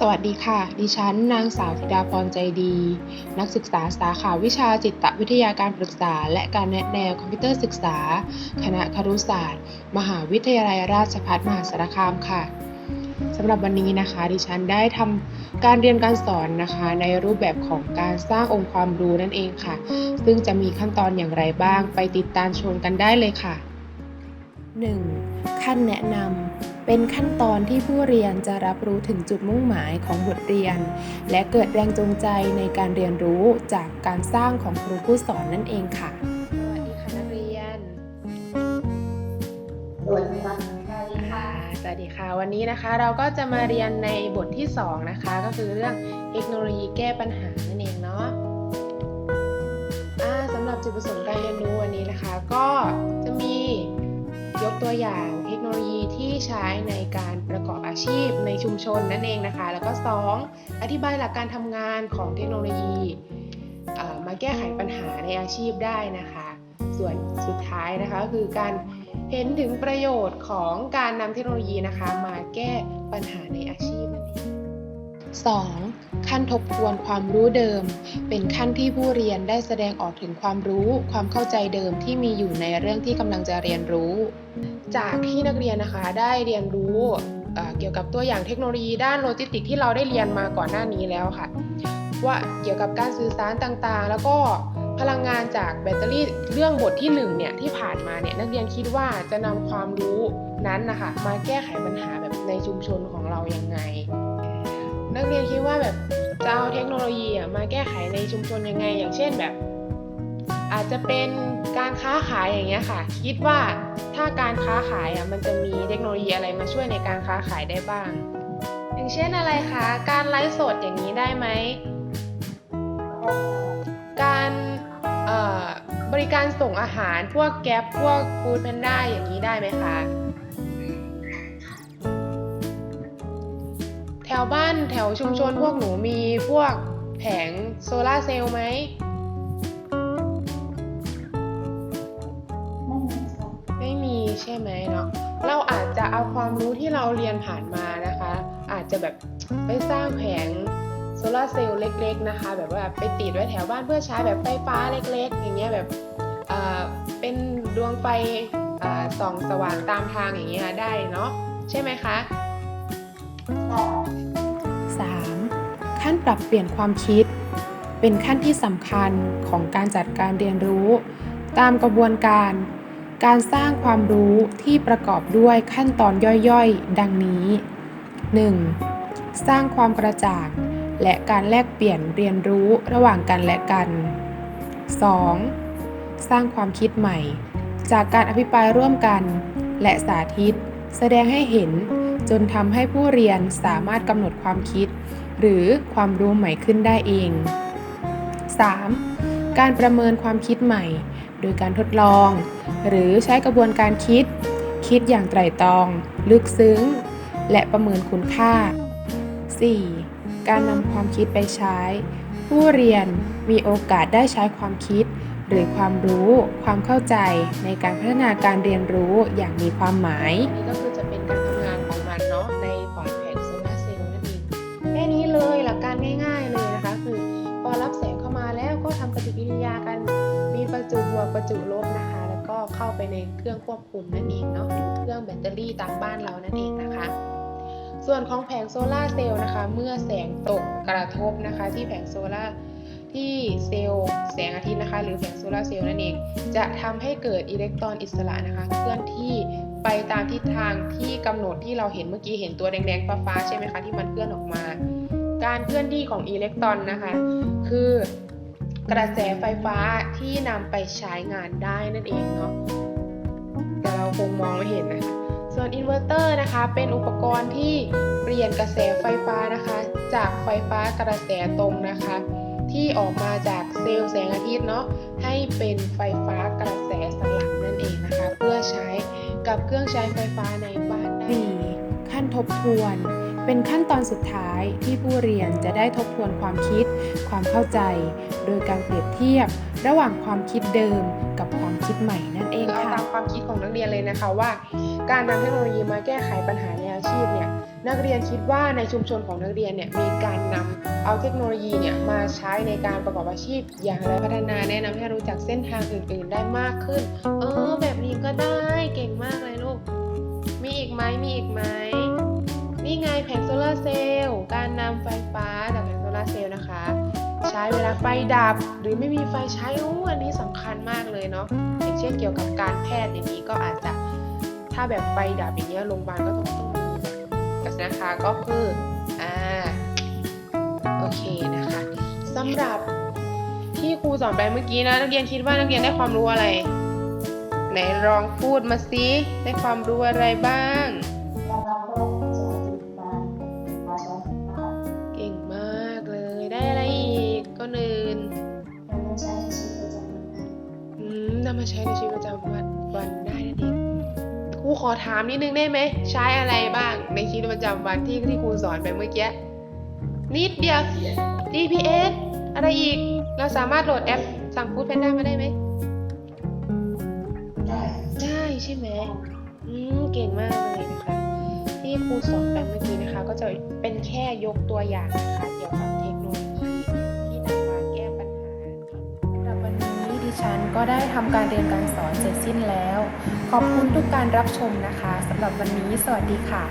สวัสดีค่ะ ดิฉัน นางสาวธิดาพรใจดี นักศึกษาสาขาวิชาจิตวิทยาการปรึกษา และการแนะแนวคอมพิวเตอร์ศึกษา คณะครุศาสตร์ มหาวิทยาลัยราชภัฏมหาสารคามค่ะสำหรับวันนี้นะคะ ดิฉันได้ทำการเรียนการสอนนะคะ ในรูปแบบของการสร้างองค์ความรู้นั่นเองค่ะ ซึ่งจะมีขั้นตอนอย่างไรบ้าง ไปติดตามชมกันได้เลยค่ะ 1. ขั้นแนะนำเป็นขั้นตอนที่ผู้เรียนจะรับรู้ถึงจุดมุ่งหมายของบทเรียน และเกิดแรงจูงใจในการเรียนรู้จากการสร้างของครูผู้สอนนั่นเองค่ะสวัสดีค่ะนักเรียนสวัสดีครับค่ะสวัสดีค่ะวันนี้นะคะเราก็จะมาเรียนในบทที่ 2 นะคะ ก็คือเรื่องเทคโนโลยีแก้ปัญหานั่นเองเนาะอ่าสำหรับจุดประสงค์การเรียนรู้วันนี้นะคะ ก็จะมี ยกตัวอย่างเทคโนโลยีที่ใช้ในการประกอบอาชีพในชุมชนนั่นเองนะคะ แล้วก็ 2. อธิบายหลักการทำงานของเทคโนโลยีมาแก้ไขปัญหาในอาชีพได้นะคะ ส่วนสุดท้ายนะคะก็คือการเห็นถึงประโยชน์ของการนำเทคโนโลยีนะคะ มาแก้ปัญหาในอาชีพนั่นเอง 2. ขั้นทบทวนความรู้เดิม เป็นขั้นที่ผู้เรียนได้แสดงออกถึงความรู้ ความเข้าใจเดิมที่มีอยู่ในเรื่องที่กำลังจะเรียนรู้ จากที่นักเรียนนะคะได้เรียนรู้เกี่ยวกับตัวอย่างเทคโนโลยีด้านโลจิสติกที่เราได้เรียนมาก่อนหน้านี้แล้วค่ะ ว่าเกี่ยวกับการสื่อสารต่างๆ แล้วก็พลังงานจากแบตเตอรี่เรื่องบทที่1เนี่ยที่ผ่านมาเนี่ยนักเรียนคิดว่าจะนำความรู้นั้นนะคะมาแก้ไขปัญหาแบบในชุมชนของเรายังไง นักเรียนคิดว่าแบบจะเอาเทคโนโลยีมาแก้ไขในชุมชนยังไง อย่างเช่นแบบ อาจจะเป็นการค้าขายอย่างเงี้ยค่ะ คิดว่าถ้าการค้าขายอะมันจะมีเทคโนโลยีอะไรมาช่วยในการค้าขายได้บ้าง อย่างเช่นอะไรคะการไลฟ์สดอย่างนี้ได้ไหมการบริการส่งอาหารพวกแก๊ปพวกฟู้ดแพนด้าอย่างนี้ได้ไหมคะ แถวบ้านแถวชุมชนพวกหนูมีพวกแผงโซลาร์เซลล์ไหมไม่มีใช่ไหมเนาะเราอาจจะเอาความรู้ที่เราเรียนผ่านมานะคะ อาจจะแบบไปสร้างแผงโซลาร์เซลล์เล็ก ๆ นะคะ แบบว่าไปติดไว้แถวบ้านเพื่อใช้แบบไฟฟ้าเล็ก ๆ อย่างเงี้ยแบบเป็นดวงไฟส่องสว่างตามทางอย่างเงี้ยได้เนาะใช่ไหมคะ 3. ขั้นปรับเปลี่ยนความคิด เป็นขั้นที่สำคัญของการจัดการเรียนรู้ ตามกระบวนการ การสร้างความรู้ที่ประกอบด้วยขั้นตอนย่อยๆ ดังนี้ 1. สร้างความกระจ่างและการแลกเปลี่ยนเรียนรู้ระหว่างกันและกัน 2. สร้างความคิดใหม่ จากการอภิปรายร่วมกัน และสาธิต แสดงให้เห็นจนทำให้ผู้เรียนสามารถกำหนดความคิด หรือความรู้ใหม่ขึ้นได้เอง 3. การประเมินความคิดใหม่ โดยการทดลอง หรือใช้กระบวนการคิด คิดอย่างไตร่ตรอง ลึกซึ้ง และประเมินคุณค่า 4. การนำความคิดไปใช้ ผู้เรียนมีโอกาสได้ใช้ความคิด หรือความรู้ ความเข้าใจในการพัฒนาการเรียนรู้อย่างมีความหมายนี่ก็คือจะเป็นการทำงานของมันเนาะในพอร์ตแผง ประจุบวกประจุลบนะคะ แล้วก็เข้าไปในเครื่องควบคุมนั่นเองเนาะเครื่องแบตเตอรี่ตามบ้านเรานั่นเองนะคะ ส่วนของแผงโซลาเซลล์นะคะ เมื่อแสงตกกระทบนะคะ ที่แผงโซลาที่เซลล์แสงอาทิตย์นะคะ หรือแผงโซลาเซลล์นั่นเอง จะทำให้เกิดอิเล็กตรอนอิสระนะคะ เคลื่อนที่ไปตามทิศทางที่กำหนดที่เราเห็นเมื่อกี้เห็นตัวแดงๆฟ้าๆใช่ไหมคะที่มันเคลื่อนออกมา การเคลื่อนที่ของอิเล็กตรอนนะคะ คือ กระแสไฟฟ้าที่นำไปใช้งานได้นั่นเองเนาะแต่เราคงมองไม่เห็นนะคะส่วนอินเวอร์เตอร์นะคะ เป็นอุปกรณ์ที่เปลี่ยนกระแสไฟฟ้านะคะ จากไฟฟ้ากระแสตรงนะคะ ที่ออกมาจากเซลล์แสงอาทิตย์เนาะให้เป็นไฟฟ้ากระแสสลับนั่นเองนะคะ เพื่อใช้กับเครื่องใช้ไฟฟ้าในบ้านได้ขั้นทบทวน เป็นขั้นตอนสุดท้ายที่ผู้เรียนจะได้ทบทวนความคิด ความเข้าใจ โดยการเปรียบเทียบ ระหว่างความคิดเดิมกับความคิดใหม่นั่นเองค่ะเราตามความคิดของนักเรียนเลยนะคะว่า การนำเทคโนโลยีมาแก้ไขปัญหาในอาชีพเนี่ยนักเรียนคิดว่าในชุมชนของนักเรียนเนี่ยมีการนำเอาเทคโนโลยีเนี่ยมาใช้ในการประกอบอาชีพ อย่างไรพัฒนาแนะนำให้รู้จักเส้นทางอื่น ๆ ได้มากขึ้น เออ แบบนี้ก็ได้เก่งมากำไฟฟ้าจากแผงโซลาร์เซลล์นะคะ ใช้เวลาไฟดับหรือไม่มีไฟใช้อู้อันนี้สำคัญมากเลยเนาะอย่างเช่นเกี่ยวกับการแพทย์อย่างนี้ก็อาจจะถ้าแบบไฟดับอย่างเงี้ยโรงพยาบาลก็ต้องต้องมีแบบนะคะก็คืออ่าโอเคนะคะสำหรับที่ครูสอนไปเมื่อกี้นะนักเรียนคิดว่านักเรียนได้ความรู้อะไร ไหนลองพูดมาสิได้ความรู้อะไรบ้าง มนำมาใช้ในชีวิตประจำวันวันได้นั่นเองครูขอถามนิดนึงได้ไหมใช้อะไรบ้างในชีวิตประจำวันที่ที่ครูสอนไปเมื่อกี้นิดเดียว GPS อะไรอีก เราสามารถโหลดแอปสั่งฟู้ดแพนด้ามาได้ไหมได้ใช่ไหมอืมเก่งมากเลยนะคะ ที่ครูสอนไปเมื่อกี้นะคะ ก็จะเป็นแค่ยกตัวอย่างนะคะเกี่ยวกับเทคโนโลยี ดิฉันก็ได้ทำการเรียนการสอนเสร็จสิ้นแล้ว ขอบคุณทุกการรับชมนะคะสำหรับวันนี้สวัสดีค่ะ